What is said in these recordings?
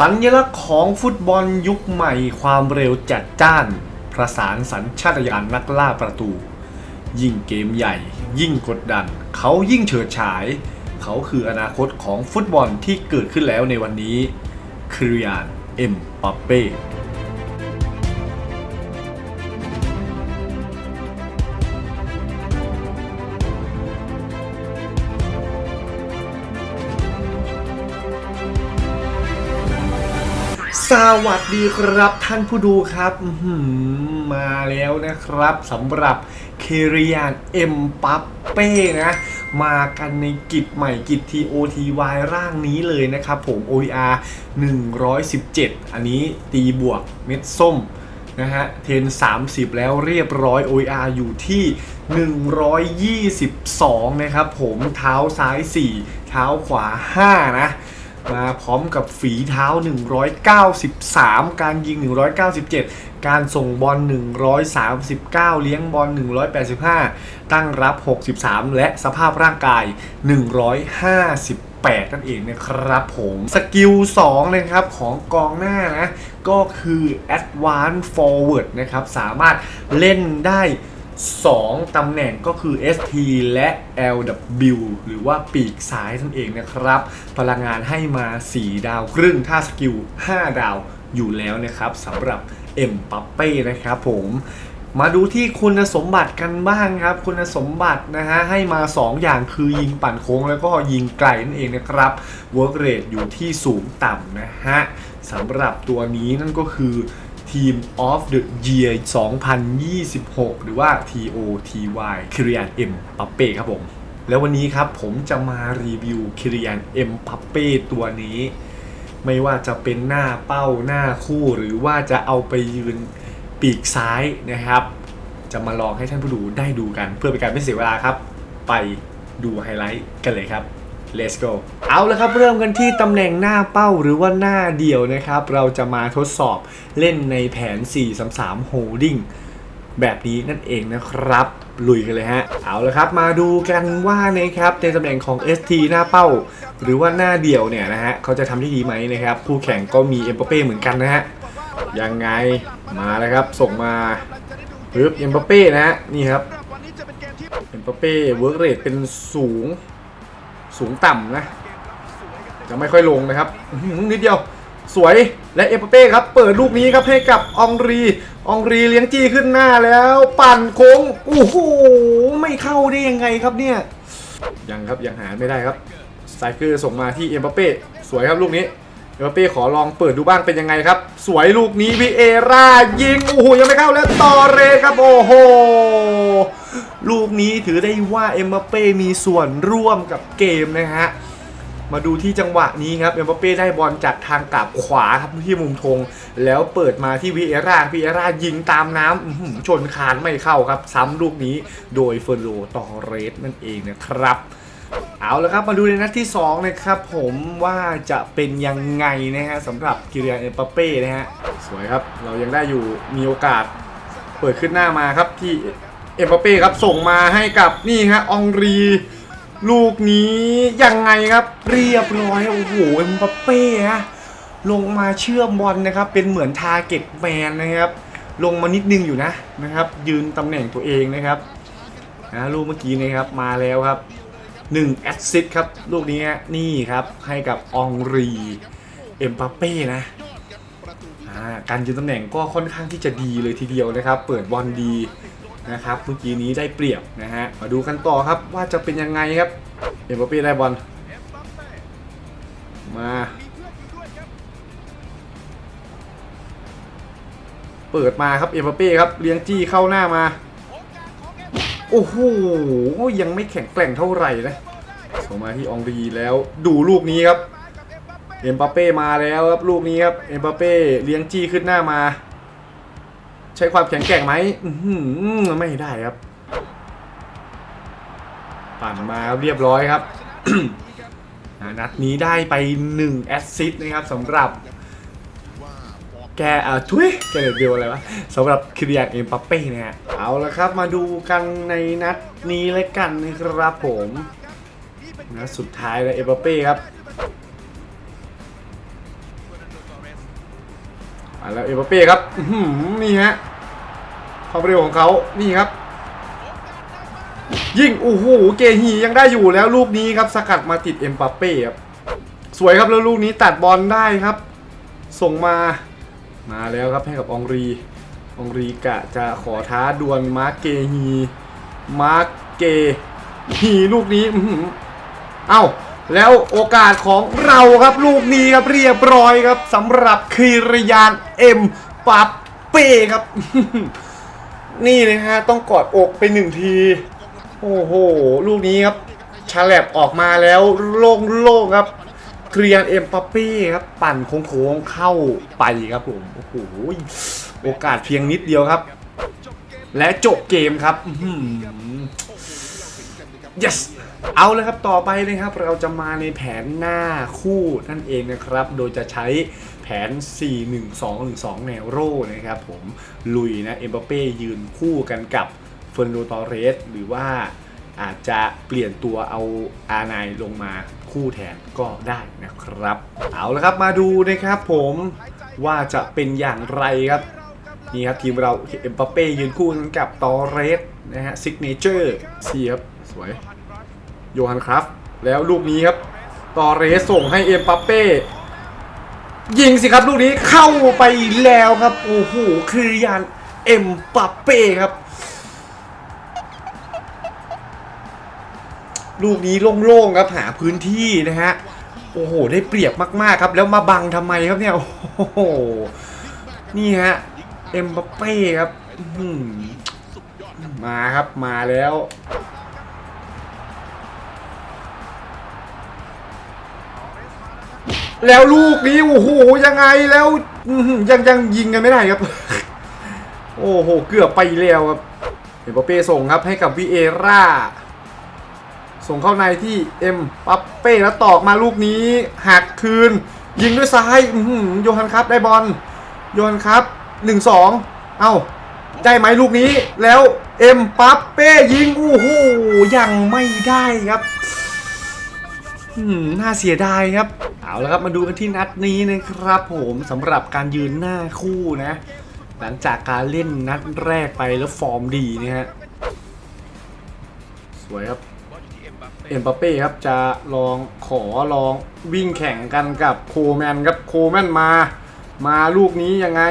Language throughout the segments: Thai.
สัญลักษณ์ของฟุตบอลยุคใหม่ความเร็วจัดจ้าน ประสานสัญชาตญาณนักล่าประตู ยิ่งเกมใหญ่ ยิ่งกดดัน เขายิ่งเฉิดฉาย เขาคืออนาคตของฟุตบอลที่เกิดขึ้นแล้วในวันนี้ คริยาน เอ็มปัปเป้ สวัสดีครับท่านผู้ดูครับมาแล้วนะครับสำหรับเคเรียนเอ็มปัปเป้นะ มากันในกิจใหม่กิจ TOTY ร่างนี้เลยนะครับผม OER 117 อันนี้ตีบวกเม็ดส้มนะฮะเทน 30 แล้วเรียบร้อย OER อยู่ที่ 122 นะครับผมเท้าซ้าย 4 เท้าขวา 5 นะ มาพร้อมกับฝีเท้า 193 การยิง 197 การส่งบอล 139 เลี้ยงบอล 185 ตั้งรับ 63 และสภาพร่างกาย 158 นั่นเองนะครับผม สกิล 2 นะครับของกองหน้านะ ก็คือ Advanced Forward นะครับ สามารถเล่นได้ 2 ตำแหน่งก็คือ ST และ LW หรือว่าปีกซ้ายนั่นเองนะครับ พลังงานให้มา 4 ดาวครึ่ง ถ้าสกิล 5 ดาวอยู่แล้วนะครับสำหรับเอ็มปัปเป้นะครับผมมาดูที่คุณสมบัติกันบ้างครับ คุณสมบัตินะฮะให้มา 2 อย่างคือยิงปั่นโค้งแล้วก็ยิงไกลนั่นเองนะครับ work rate อยู่ที่สูงต่ำนะฮะสำหรับตัวนี้นั่นก็คือ Team of the Year 2026 หรือว่า TOTY คิริยานเอ็มปัปเป้ครับผม แล้ววันนี้ครับผมจะมารีวิวคิริยานเอ็มปัปเป้ตัวนี้ ไม่ว่าจะเป็นหน้าเป้าหน้าคู่หรือว่าจะเอาไปยืนปีกซ้ายนะครับ จะมาลองให้ท่านผู้ดูได้ดูกัน เพื่อเป็นการไม่เสียเวลาครับ ไปดูไฮไลท์กันเลยครับ let's go เอาละครับเริ่มกันที่ตำแหน่งหน้าเป้าหรือว่าหน้าเดี่ยวนะครับ เราจะมาทดสอบเล่นในแผน 4-3-3 holding แบบนี้นั่นเองนะครับ ลุยกันเลยฮะ เอาละครับ มาดูกันว่านะครับในตำแหน่งของ ST หน้าเป้า หรือว่าหน้าเดี่ยวเนี่ยนะฮะเขาจะทำได้ดีไหมนะครับคู่แข่งก็มีเอ็ม a ปเป้เหมือนกันนะฮะยังไงมาแล้วครับ ส่งมาปึ๊บเอ็ม a ปเป้นะฮะนี่ครับเอ็ม a ปเป้เวิร์กเรทเป็นสูง สูงต่ำนะ จะไม่ค่อยลงนะครับนิดเดียวสวยและเอเปเป้ครับ เปิดลูกนี้ครับให้กับอองรีอองรีเลี้ยงจี้ขึ้นหน้าแล้ว ปั่นโค้งโอ้โหไม่เข้าได้ยังไงครับเนี่ยยังครับยังหาไม่ได้ครับสไตรเกอส่งมาที่เอ็มบัปเป้สวยครับลูกนี้เอ็มบัปเป้ขอลองเปิดดูบ้างเป็นยังไงครับ สวยลูกนี้วิเอรายิงโอ้โหยังไม่เข้าแล้วตอเรครับโอ้โห ลูกนี้ถือได้ว่าเอ็มบัปเป้มีส่วนร่วมกับเกมนะฮะมาดูที่จังหวะนี้ครับเอ็มบัปเป้ได้บอลจากทางกลับขวาครับที่มุมธงแล้วเปิดมาที่วิเอร่าวิเอร่ายิงตามน้ำชนคานไม่เข้าครับ ซ้ำลูกนี้โดยเฟอร์โลตอเรสนั่นเองนะครับเอาละครับมาดูในนัดที่2นะครับผมว่าจะเป็นยังไงนะฮะสำหรับกิเรียนเอ็มบัปเป้นะฮะสวยครับเรายังได้อยู่มีโอกาสเปิดขึ้นหน้ามาครับที่ เอ็มบัปเป้ครับส่งมาให้กับนี่ฮะอองรี ลูกนี้ยังไงครับเรียบร้อยโอ้โหเอ็มบัปเป้ฮะลงมาเชื่อมบอลนะครับ เป็นเหมือนทาร์เก็ตแมนนะครับ ลงมานิดนึงอยู่นะนะครับ ยืนตำแหน่งตัวเองนะครับนะลูกเมื่อกี้นะครับมาแล้วครับ1แอสซิสครับ ลูกนี้นี่ครับให้กับอองรีเอ็มบัปเป้นะการยืนตำแหน่งก็ค่อนข้างที่จะดีเลยทีเดียวนะครับ เปิดบอลดี นะครับเมื่อกี้นี้ได้เปรียบนะฮะมาดูกันต่อครับว่าจะเป็นยังไงครับเอ็มบัปเป้ได้บอลมาเปิดมาครับเอ็มบัปเป้ครับเลี้ยงจี้เข้าหน้ามา โอ้โหยังไม่แข็งแกร่งเท่าไหร่นะส่งมาที่อองรีแล้วดูลูกนี้ครับเอ็มบัปเป้มาแล้วครับลูกนี้ครับเอ็มบัปเป้เลี้ยงจี้ขึ้นหน้ามา ใช้ความแข็งแกร่งไหมอื้อหือไม่ได้ครับปั่นมาเรียบร้อยครับ นัดนี้ได้ไป1แอสซิสต์นะครับสำหรับ แกอ่าทุยแกเดเบลอะไรวะสำหรับคริยานเอ็มปัปเป้เนี่ยเอาละครับมาดูกันในนัดนี้เลยกันนะครับผมนัดสุดท้ายเลยเอ็มปัปเป้ครับ มาแล้วเอมบัปเป้ครับนี่ฮะความเร็วของเขานี่ครับ ยิงโอ้โหเกฮียังได้อยู่แล้วลูกนี้ครับสกัดมาติดเอ็มบัปเป้ครับสวยครับแล้วลูกนี้ตัดบอลได้ครับ ส่งมามาแล้วครับให้กับองรีองรีกะจะขอท้าดวลมาร์กเกฮีมาร์กเกฮีลูกนี้อื้อหือเอ้า แล้วโอกาสของเราครับลูกนี้ครับเรียบร้อยครับสำหรับคีรยานเอ็มปัปเป้ครับ นี่นะฮะต้องกอดอกไปหนึ่งที โอ้โห ลูกนี้ครับชาแลบออกมาแล้วโล่งโล่งครับเคลียร์เอ็มปัปเป้ครับปั่นโค้งๆเข้าไปครับผมโอ้โหโอกาสเพียงนิดเดียวครับ และจบเกมครับ yes เอาเลยครับต่อไปนะครับเราจะมาในแผนหน้าคู่นั่นเองนะครับ โดยจะใช้แผน 4-1-2-1-2 แนวโร่นะครับผมลุยนะเอ็มบัปเป้ยืนคู่กันกับเฟอร์นโดตอเรส หรือว่าอาจจะเปลี่ยนตัวเอาอาไนลงมาคู่แทนก็ได้นะครับ เอาละครับมาดูนะครับผมว่าจะเป็นอย่างไรครับนี่ครับทีมเราเอ็มบัปเป้ยืนคู่กันกับตอเรสนะฮะซิกเนเจอร์ซีครับสวย โยฮันครับแล้วลูกนี้ครับ ต่อเรสส่งให้เอ็มบัปเป้ ยิงสิครับลูกนี้เข้าไปแล้วครับ โอ้โหคือยานเอ็มบัปเป้ครับ ลูกนี้โล่งๆครับหาพื้นที่นะฮะ โอ้โห ได้เปรียบมากๆครับ แล้วมาบังทำไมครับเนี่ย โอ้โห นี่ฮะ เอ็มบัปเป้ครับ มาครับมาแล้ว แล้วลูกนี้โอ้โหยังไงแล้วยังยังยิงกันไม่ได้ครับ โอ้โหเกือบไปแล้วครับเอ็มบัปเป้ส่งครับให้กับวิเอร่าส่งเข้าในที่เอ็มปัปเป้แล้วตอกมาลูกนี้หักคืน ยิงด้วยซ้ายอื้อหือโยฮันครับได้บอลโยฮันครับหนึ่งสองเอ้าได้ไหมลูกนี้แล้วเอ็มปัปเป้ยิงโอ้โหยังไม่ได้ครับ น่าเสียดายครับ เอาละครับมาดูกันที่นัดนี้นะครับผมสำหรับการยืนหน้าคู่นะ หลังจากการเล่นนัดแรกไปแล้วฟอร์มดีเนี่ยฮะสวยครับเอ็มบัปเป้ครับจะลองขอลองวิ่งแข่งกันกับโคแมนครับโคแมนมา มาลูกนี้ยังไง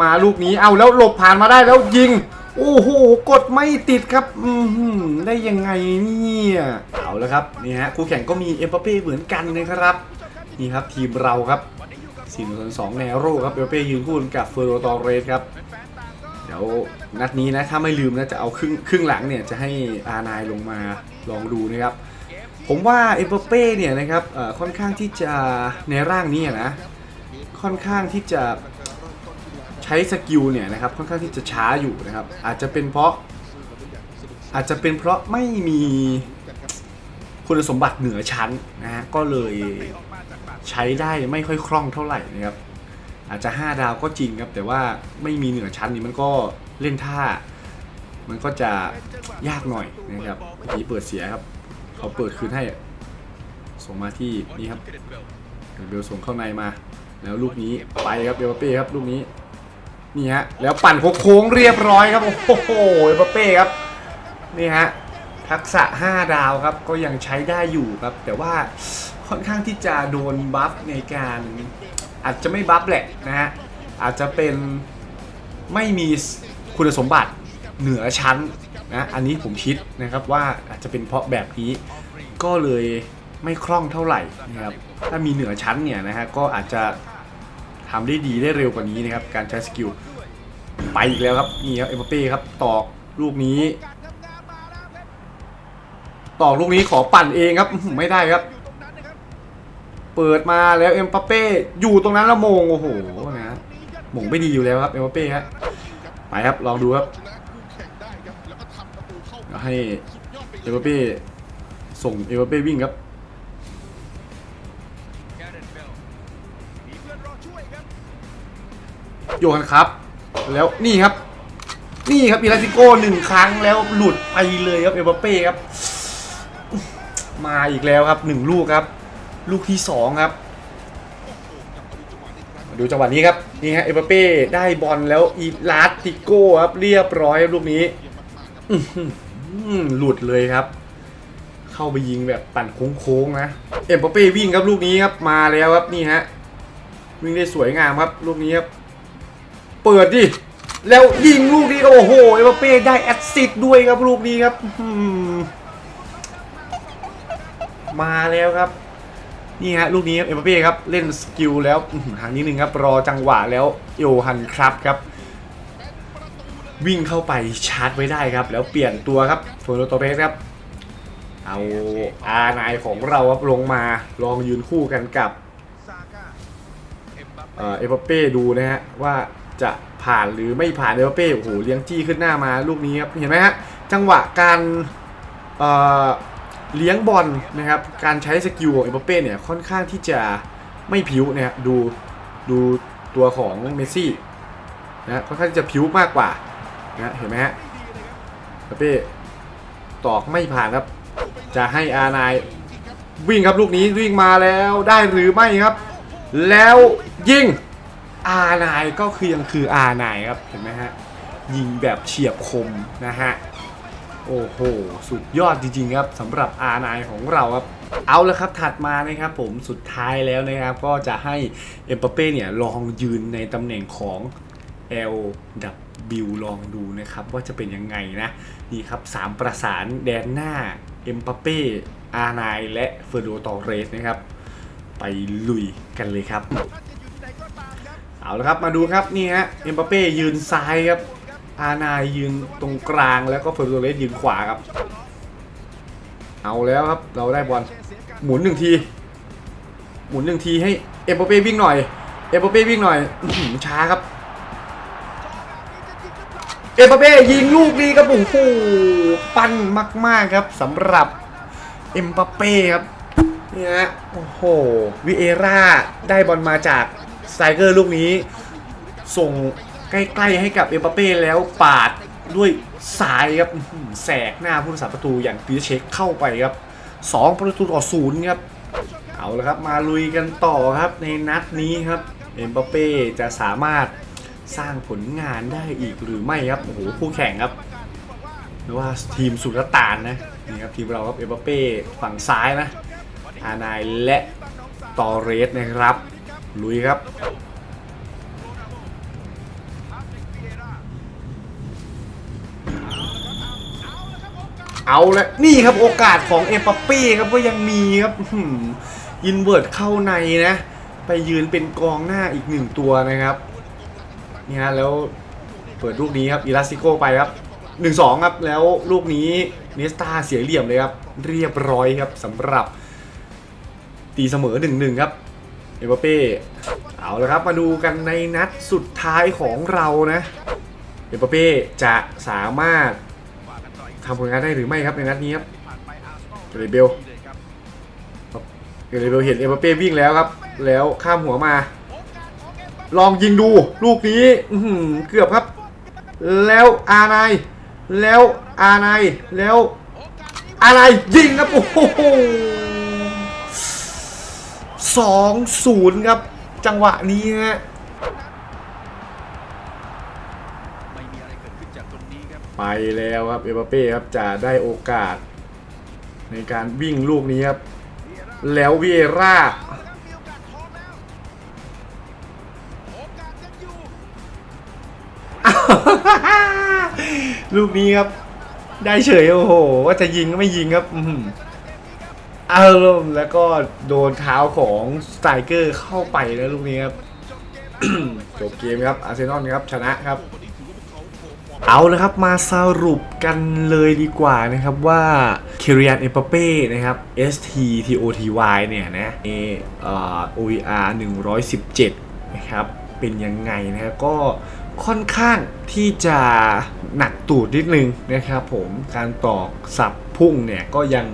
มาลูกนี้เอาแล้วหลบผ่านมาได้แล้วยิง โอ้โห กดไม่ติดครับอือหือได้ยังไงเนี่ยเอาแล้วครับนี่ฮะคู่แข่งก็มีเอ็มปเป้เหมือนกันนะครับนี่ครับทีมเราครับ4 2 2แนโร่ครับเอ็มปเป้ยืนคู่กับเฟอร์โรตอเรสครับเดี๋ยวนัดนี้นะถ้าไม่ลืมนะจะเอาครึ่งครึ่งหลังเนี่ยจะให้อานายลงมาลองดูนะครับ ผมว่าเอ็มบัปเป้เนี่ยนะครับอ่อค่อนข้างที่จะในร่างนี้นะค่อนข้างที่จะ ใช้สกิลเนี่ยนะครับค่อนข้างที่จะช้าอยู่นะครับอาจจะเป็นเพราะอาจจะเป็นเพราะไม่มีคุณสมบัติเหนือชั้นนะฮะก็เลยใช้ได้ไม่ค่อยคล่องเท่าไหร่นะครับอาจจะ 5 ดาวก็จริงครับแต่ว่าไม่มีเหนือชั้นนี่มันก็เล่นท่า มันก็จะยากหน่อยนะครับเมื่อกี้เปิดเสียครับ เขาเปิดคืนให้ส่งมาที่นี่ครับเบลส่งเข้าในมา แล้วลูกนี้ไปครับเบัปเป้ครับลูกนี้ นี่ฮะแล้วปั่นโค้งเรียบร้อยครับ โอ้โหเอมบัปเป้ครับนี่ฮะทักษะ 5 ดาวครับก็ยังใช้ได้อยู่ครับ แต่ว่าค่อนข้างที่จะโดนบัฟในการอาจจะไม่บัฟแหละนะฮะอาจจะเป็นไม่มีคุณสมบัติเหนือชั้นนะอันนี้ผมคิดนะครับว่าอาจจะเป็นเพราะแบบนี้ก็เลยไม่คล่องเท่าไหร่นะครับถ้ามีเหนือชั้นเนี่ยนะฮะก็อาจจะ ทำได้ดีได้เร็วกว่านี้นะครับ การใช้สกิลไปอีกแล้วครับนี่ครับเอ็มเป้ครับตอกลูกนี้ ตอกลูกนี้ขอปั่นเองครับไม่ได้ครับ เปิดมาแล้วเอ็มบัปเป้อยู่ตรงนั้นแล้วโมงโอ้โหนะหมงไม่ดีอยู่แล้วครับเอ็มบัปเป้ฮะไปครับลองดูครับให้เอ็มบัปเป้ส่งเอ็มบัปเป้วิ่งครับ โยฮันครับ แล้วนี่ครับ นี่ครับอิลาติโก้หนึ่งครั้งแล้วหลุดไปเลยครับเอ็มบัปเป้ครับ มาอีกแล้วครับหนึ่งลูกครับ ลูกที่สองครับดูจังหวะนี้ครับนี่ฮะเอเปเป้ได้บอลแล้วอีลาสติโก้ครับเรียบร้อยครับลูกนี้หลุดเลยครับ เข้าไปยิงแบบปั่นโค้งๆนะเอ็มบัปเป้วิ่งครับลูกนี้ครับมาแล้วครับนี่ฮะวิ่งได้สวยงามครับลูกนี้ครับ เปิดดิ แล้วยิงลูกนี้ก็โอ้โห เอ็มบัปเป้ได้แอสซิสต์ด้วยครับลูกนี้ครับ มาแล้วครับ นี่ฮะลูกนี้เอ็มบัปเป้ครับเล่นสกิลแล้วหางนี้หนึ่งครับรอจังหวะแล้วโยฮันครับครับ วิ่งเข้าไปชาร์จไว้ได้ครับ แล้วเปลี่ยนตัวครับโฟโนโตเปสครับเอาอาร์ไนของเราครับลงมาลองยืนคู่กันกับเอ่อเอเปเป้ดูนะฮะว่า จะผ่านหรือไม่ผ่านเอเปเป้โอ้โหเลี้ยงจี้ขึ้นหน้ามาลูกนี้ครับเห็นไหมฮะจังหวะการเเลี้ยงบอลนะครับการใช้สกิลของเอเปเป้เนี่ยค่อนข้างที่จะไม่ผิวนะฮะดูดูตัวของเมสซี่นะค่อนข้างที่จะผิวมากกว่านะเห็นไหมฮะเอเป้ตอกไม่ผ่านครับ จะให้อานายวิ่งครับลูกนี้วิ่งมาแล้วได้หรือไม่ครับ แล้วยิง อานายก็คือยังคืออานายครับ เห็นไหมฮะ ยิงแบบเฉียบคมนะฮะ โอ้โห สุดยอดจริงๆครับสำหรับอานายของเราครับ เอาละครับถัดมานะครับผมสุดท้ายแล้วนะครับ ก็จะให้เอ็มปเป้เนี่ยลองยืนในตำแหน่งของ L W ลองดูนะครับว่าจะเป็นยังไงนะนี่ครับสามประสานแดนหน้า เอ็มปาเป้ อาร์ไนและเฟอร์โดตอเรสนะครับ ไปลุยกันเลยครับ เอาละครับมาดูครับนี่ฮะเอ็มปเป้ยืนซ้ายครับ อาร์ไนยืนตรงกลางแล้วก็เฟอร์โดตเรสยืนขวาครับ เอาแล้วครับเราได้บอลหมุนหนึ่งที หมุนหนึ่งทีให้เอ็มปเป้วิ่งหน่อยเอ็มปเป้วิ่งหน่อยอช้าครับ เอ็มบัปเป้ยิงลูกนี้ครับโอ้โหปั้นมาก ๆครับสำหรับเอ็มบัปเป้ครับเนี่ยฮะโอ้โหวิเอร่าได้บอลมาจาก สไตรเกอร์ลูกนี้ ส่งใกล้ ๆ ให้กับเอ็มบัปเป้แล้วปาดด้วยซ้ายครับแสกหน้าผู้รักษาประตูอย่างปีเช็คเข้าไปครับ 2 ประตูต่อศูนย์ครับ เอาละครับมาลุยกันต่อครับในนัดนี้ครับเอ็มบัปเป้จะสามารถสร้างผลงานได้อีกหรือไม่ครับโอ้โหคู่แข่งครับไม่ว่าทีมสุลต่านนะนี่ครับทีมเราครับเอ็มบัปเป้ฝั่งซ้ายนะอานายและตอเรสนะครับ ลุยครับ เอาละนี่ครับโอกาสของเอ็มปัปเป้ครับก็ยังมีครับอินเวิร์ดเข้าในนะ ไปยืนเป็นกองหน้าอีกหนึ่งตัวนะครับนี่ฮะแล้วเปิดลูกนี้ครับอิลาสติโกไปครับ1นสองครับแล้วลูกนี้เนสตาเสียเหลี่ยมเลยครับ เรียบร้อยครับสำหรับตีเสมอ1นหนึ่งครับ เอ็มปัปเป้เอาละครับมาดูกันในนัดสุดท้ายของเรานะเอ็มปัปเป้จะสามารถทำผลงานได้หรือไม่ครับในนัดนี้ครับเกเรเบลเกเรเบลเห็นเอ็มบัปเป้วิ่งแล้วครับ แล้วข้ามหัวมา ลองยิงดูลูกนี้เกือบครับ แล้วอาไนแล้วอาไนแล้วอาไนายยิงครับโอ้โห สองศูนย์ครับ จังหวะนี้ฮะไม่มีอะไรเกิดขึ้นจากตรงนี้ครับไปแล้วครับเอเบเป้ครับจะได้โอกาส ในการวิ่งลูกนี้ครับ แล้ววีเอร่ามีโอกาสทองแล้วโอกาสยังอยู่ลูกนี้ครับ ได้เฉยโอ้โห ว่าจะยิงก็ไม่ยิงครับ อื้อหืออารมณ์แล้วก็โดนเท้าของสไตรเกอร์เข้าไปนะลูกนี้ครับ จบเกมครับอาร์เซนอลครับชนะครับ เอาละครับมาสรุปกันเลยดีกว่านะครับว่าเคเรียนเอปเป้นะครับ ST TOTY เนี่ยนะเอเอ่อ OER 117 นะครับเป็นยังไงนะก็ค่อนข้างที่จะหนักตูดนิดนึงนะครับผมการตอกสับพุ่งเนี่ยก็ยัง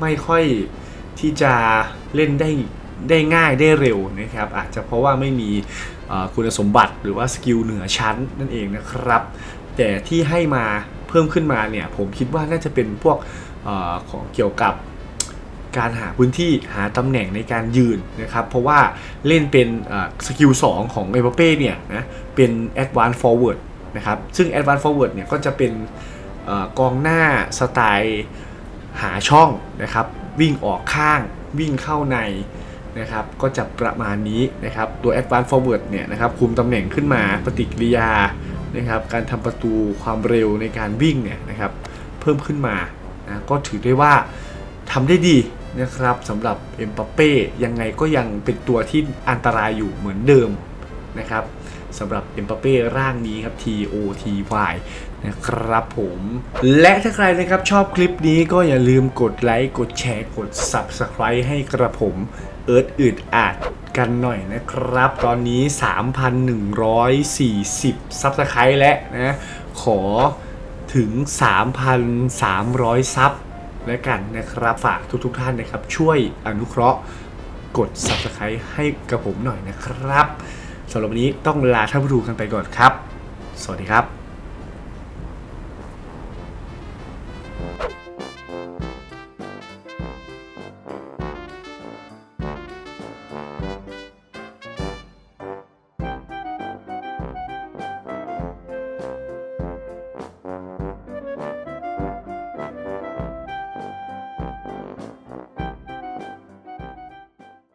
ไม่ค่อยที่จะเล่นได้ได้ง่ายได้เร็วนะครับ อาจจะเพราะว่าไม่มีคุณสมบัติหรือว่าสกิลเหนือชั้นนั่นเองนะครับ แต่ที่ให้มาเพิ่มขึ้นมาเนี่ย ผมคิดว่าน่าจะเป็นพวกอของเกี่ยวกับการหาพื้นที่หาตำแหน่งในการยืนนะครับ เพราะว่าเล่นเป็นสกิล2ของเอเ p เป้เนี่ยนะเป็น Advanced Forward นะครับ ซึ่ง Advanced Forward เนี่ยก็จะเป็นอกองหน้าสไตล์ หาช่องนะครับ วิ่งออกข้างวิ่งเข้าในนะครับ ก็จะประมาณนี้นะครับ ตัว Advanced Forward เนี่ยนะครับคุมตำแหน่งขึ้นมาปฏิกิริยานะครับ การทำประตูความเร็วในการวิ่งเนี่ยนะครับเพิ่มขึ้นมานะก็ถือได้ว่าทำได้ดีนะครับสำหรับเอ็มบัปเป้ยังไงก็ยังเป็นตัวที่อันตรายอยู่เหมือนเดิมนะครับสำหรับเอ็มบัปเป้ร่างนี้ครับ T O T Y นะครับผม และถ้าใครนะครับชอบคลิปนี้ก็อย่าลืมกดไลค์กดแชร์กด Subscribe ให้กระผมเอิร์ธอึดอาดกันหน่อยนะครับ ตอนนี้ 3,140 Subscribe แล้วนะ ขอถึง 3,300 ซับแล้วกันนะครับ ฝากทุกๆทท่านนะครับ ช่วยอนุเคราะห์กด Subscribe ให้กับผมหน่อยนะครับสำหรับวันนี้ต้องลาท่านผู้ดูกันไปก่อนครับ สวัสดีครับ